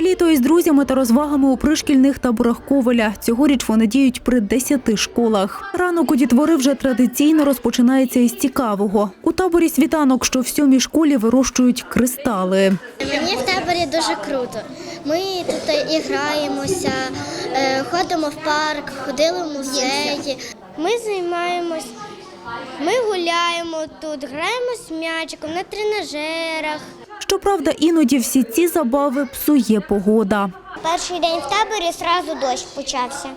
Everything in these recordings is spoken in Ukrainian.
Літо із друзями та розвагами у пришкільних таборах Ковеля. Цьогоріч вони діють при 10 школах. Ранок у дітвори вже традиційно розпочинається із цікавого. У таборі світанок, що в сьомій школі вирощують кристали. Мені в таборі дуже круто. Ми тут і граємося, е, ходимо в парк, ходили в музеї. Ми займаємось, ми гуляємо тут, граємо з м'ячиком на тренажерах. Щоправда, іноді всі ці забави псує погода. Перший день в таборі одразу дощ почався.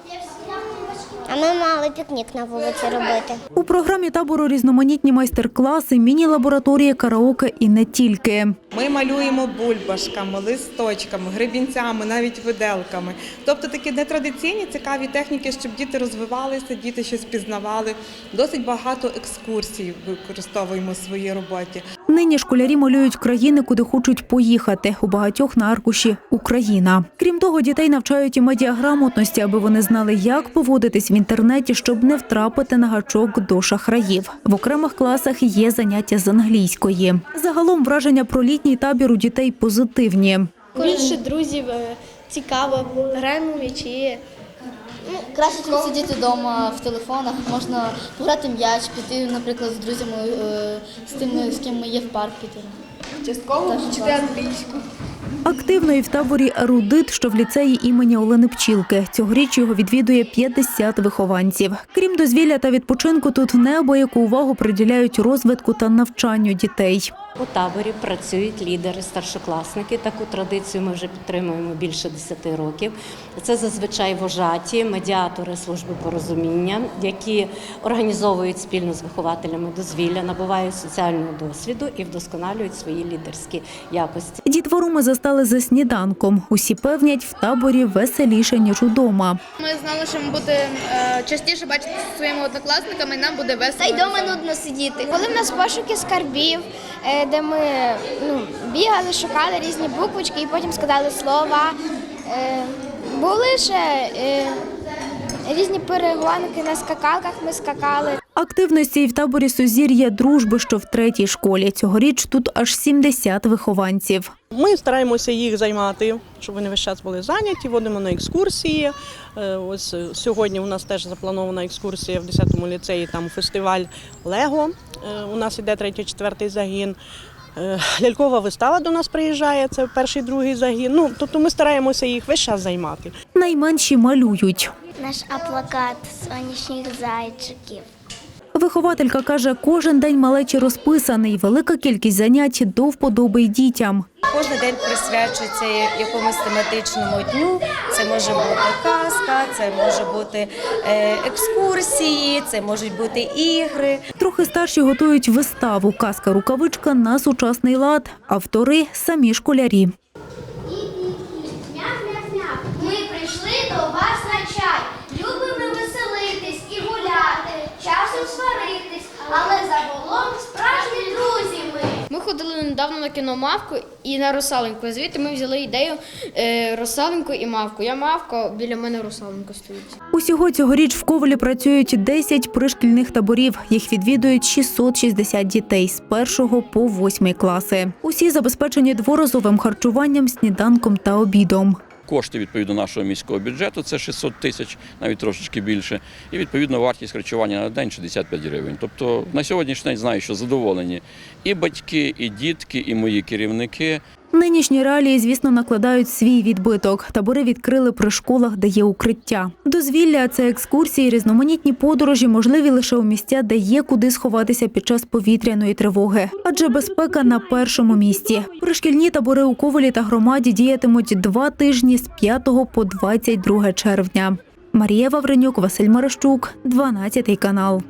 А ми мали пікнік на вулиці робити. У програмі табору різноманітні майстер-класи, міні-лабораторії, караоке і не тільки. Ми малюємо бульбашками, листочками, гребінцями, навіть виделками. Тобто такі нетрадиційні цікаві техніки, щоб діти розвивалися, діти щось пізнавали. Досить багато екскурсій використовуємо в своїй роботі. Нині школярі малюють країни, куди хочуть поїхати. У багатьох на аркуші Україна. Крім того, дітей навчають і медіаграмотності, аби вони знали, як поводитись в інтернеті, щоб не втрапити на гачок до шахраїв. В окремих класах є заняття з англійської. Загалом враження про літній табір у дітей позитивні. Більше друзів е, цікаво, граємо м'ячі. Ну, краще ніж сидіти вдома в телефонах, можна пограти м'яч, піти, наприклад, з друзями, е, з тими, з ким ми є в парк піти. Частково вчити англійську. Активно і в таборі Ерудит, що в ліцеї імені Олени Пчілки. Цьогоріч його відвідує 50 вихованців. Крім дозвілля та відпочинку, тут неабияку увагу приділяють розвитку та навчанню дітей. У таборі працюють лідери, старшокласники. Таку традицію ми вже підтримуємо більше 10 років. Це зазвичай вожаті, медіатори служби порозуміння, які організовують спільно з вихователями дозвілля, набувають соціального досвіду і вдосконалюють свої лідерські якості. Дітвору ми застали за сніданком. Усі певнять, в таборі веселіше ніж удома. Ми знали, що ми будемо е, частіше бачити своїми однокласниками, і нам буде весело. Та й дома нудно сидіти. Коли в нас пошуки скарбів, е, де ми ну, бігали, шукали різні буквочки і потім складали слова. Е, Були ще е, різні перегонки на скакалках, ми скакали. Активності і в таборі Сузір'я дружби, що в третій школі. Цьогоріч тут аж 70 вихованців. Ми стараємося їх займати, щоб вони весь час були зайняті. Водимо на екскурсії. Е, Ось е, сьогодні у нас теж запланована екскурсія в 10-му ліцеї. Там фестиваль Лего. Е, У нас іде третій, четвертий загін. Лялькова вистава до нас приїжджає. Це перший, другий загін. Ну тобто ми стараємося їх весь час займати. Найменші малюють. Наш аплакат сонячних зайчиків. Вихователька каже, кожен день малечі розписаний, велика кількість занять до вподоби й дітям. Кожен день присвячується якомусь тематичному дню. Це може бути казка, це може бути е, екскурсії, це можуть бути ігри. Трохи старші готують виставу Казка рукавичка на сучасний лад. Автори самі школярі. Ходили недавно на кіномавку і на русаленьку. Звідти ми взяли ідею е, русаленьку і мавку. Я мавка, біля мене русаленька стоїть. Усього цьогоріч в Ковалі працюють 10 пришкільних таборів. Їх відвідують 660 дітей з першого по восьмий класи. Усі забезпечені дворазовим харчуванням, сніданком та обідом. Кошти відповідно нашого міського бюджету це 600 тисяч, навіть трошечки більше. І відповідно вартість харчування на день 65 гривень. Тобто на сьогоднішній день знаю, що задоволені і батьки, і дітки, і мої керівники. Нинішні реалії, звісно, накладають свій відбиток. Табори відкрили при школах, де є укриття. Дозвілля це екскурсії, різноманітні подорожі, можливі лише у місця, де є куди сховатися під час повітряної тривоги. Адже безпека на першому місці. Пришкільні табори у Ковелі та громаді діятимуть два тижні з 5 по 22 червня. Марія Вавренюк, Василь Марищук, 12 канал.